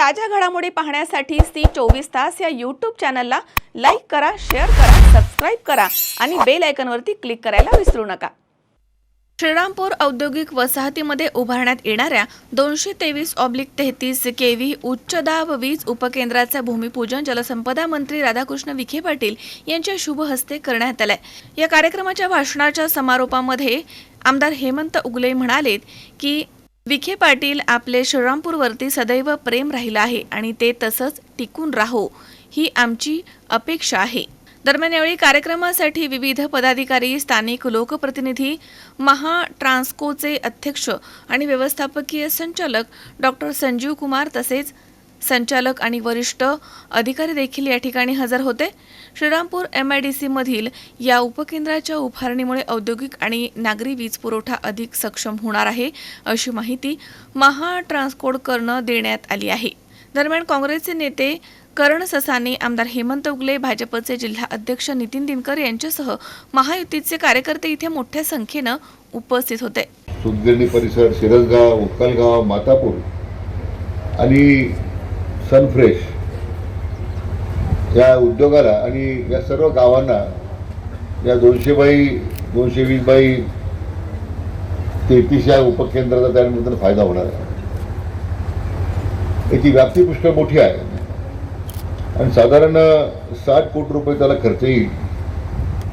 ताज्या घडामोडी पाहण्यासाठी सी चोवीस तास या यूट्यूब चॅनलला लाईक करा शेअर करा सबस्क्राईब करा आणि बेल आयकनवरती क्लिक करायला विसरू नका. श्रीरामपूर औद्योगिक वसाहतीमध्ये उभारण्यात येणाऱ्या दोनशे तेवीस ऑब्लिक तेहतीस के व्ही उच्च दाब वीज उपकेंद्राचं भूमिपूजन जलसंपदा मंत्री राधाकृष्ण विखे पाटील यांच्या शुभ हस्ते करण्यात आलंय. या कार्यक्रमाच्या भाषणाच्या समारोपामध्ये आमदार हेमंत उगले म्हणालेत की विखे पाटील आपले श्रीरामपूरवरती सदैव प्रेम राहिलं आहे आणि ते तसंच टिकून राहो ही आमची अपेक्षा आहे. दरम्यान यावेळी कार्यक्रमासाठी विविध पदाधिकारी स्थानिक लोकप्रतिनिधी महा ट्रान्सकोचे अध्यक्ष आणि व्यवस्थापकीय संचालक डॉक्टर संजीव कुमार तसेच संचालक आणि वरिष्ठ अधिकारी देखील या ठिकाणी हजर होते. श्रीरामपूर एम आय डी सीमधील या उपकेंद्राच्या उभारणीमुळे औद्योगिक आणि नागरी वीज पुरवठा अधिक सक्षम होणार आहे अशी माहिती महा ट्रान्सकोडकडनं देण्यात आली आहे. दरम्यान काँग्रेसचे नेते करण ससाने आमदार हेमंत उगले भाजपचे जिल्हा अध्यक्ष नितीन दिनकर यांच्यासह महायुतीचे कार्यकर्ते इथे मोठ्या संख्येनं उपस्थित होते. सुदगिरणी परिसर शिरसगाव उक्कलगाव मातापूर आणि सनफ्रेश या उद्योगाला आणि या सर्व गावांना या दोनशे बाई दोनशे वीस बाई तेहतीस या उपकेंद्राचा त्यानंतर फायदा होणार आहे. याची व्याप्ती पुष्कळ मोठी आहे. आणि साधारण साठ कोटी रुपये त्याला खर्च येईल.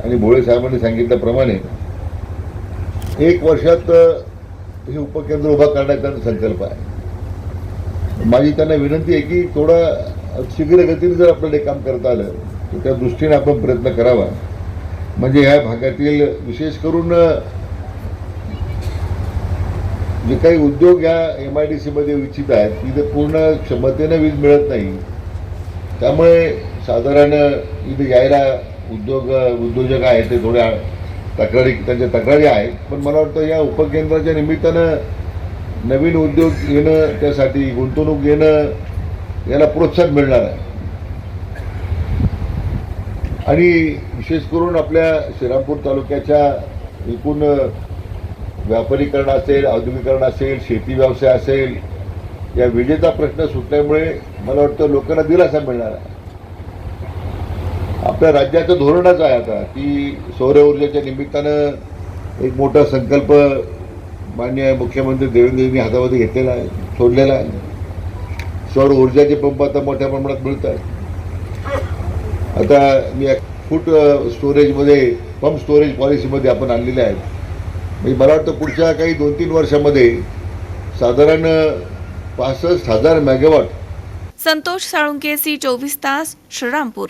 आणि भोळे साहेबांनी सांगितल्याप्रमाणे एक वर्षात हे उपकेंद्र उभा करण्याचा संकल्प आहे. माझी त्यांना विनंती आहे की थोडं शीघ्र गतीने जर आपल्याला हे काम करता आलं तर त्या दृष्टीने आपण प्रयत्न करावा. म्हणजे ह्या भागातील विशेष करून जे काही उद्योग या एम आय डी सीमध्ये इच्छित आहेत तिथे पूर्ण क्षमतेनं वीज मिळत नाही. त्यामुळे साधारण इथे यायला उद्योग उद्योजक आहेत ते थोड्या तक्रारी त्यांच्या तक्रारी आहेत. पण मला वाटतं या उपकेंद्राच्या निमित्तानं नवीन उद्योग येणं त्यासाठी गुंतवणूक येणं याला प्रोत्साहन मिळणार आहे. आणि विशेष करून आपल्या श्रीरामपूर तालुक्याच्या एकूण व्यापारीकरण असेल औद्योगिकरण असेल शेती व्यवसाय असेल या विजेचा प्रश्न सुटल्यामुळे मला वाटतं लोकांना दिलासा मिळणार आहे. आपल्या राज्याचं धोरणच आहे आता की सौर ऊर्जेच्या निमित्तानं एक मोठा संकल्प मान्य मुख्यमंत्री देवेंद्रजींनी हातामध्ये घेतलेला आहे सोडलेला आहे. सौर ऊर्जाचे पंप आता मोठ्या प्रमाणात मिळत आहेत आता मी फूट स्टोरेजमध्ये पंप स्टोरेज पॉलिसीमध्ये आपण आणलेले आहेत. म्हणजे मला वाटतं पुढच्या काही दोन तीन वर्षामध्ये साधारण पासष्ट हजार मेगावॉट संतोष साळुंके सी चोवीस तास श्रीरामपूर.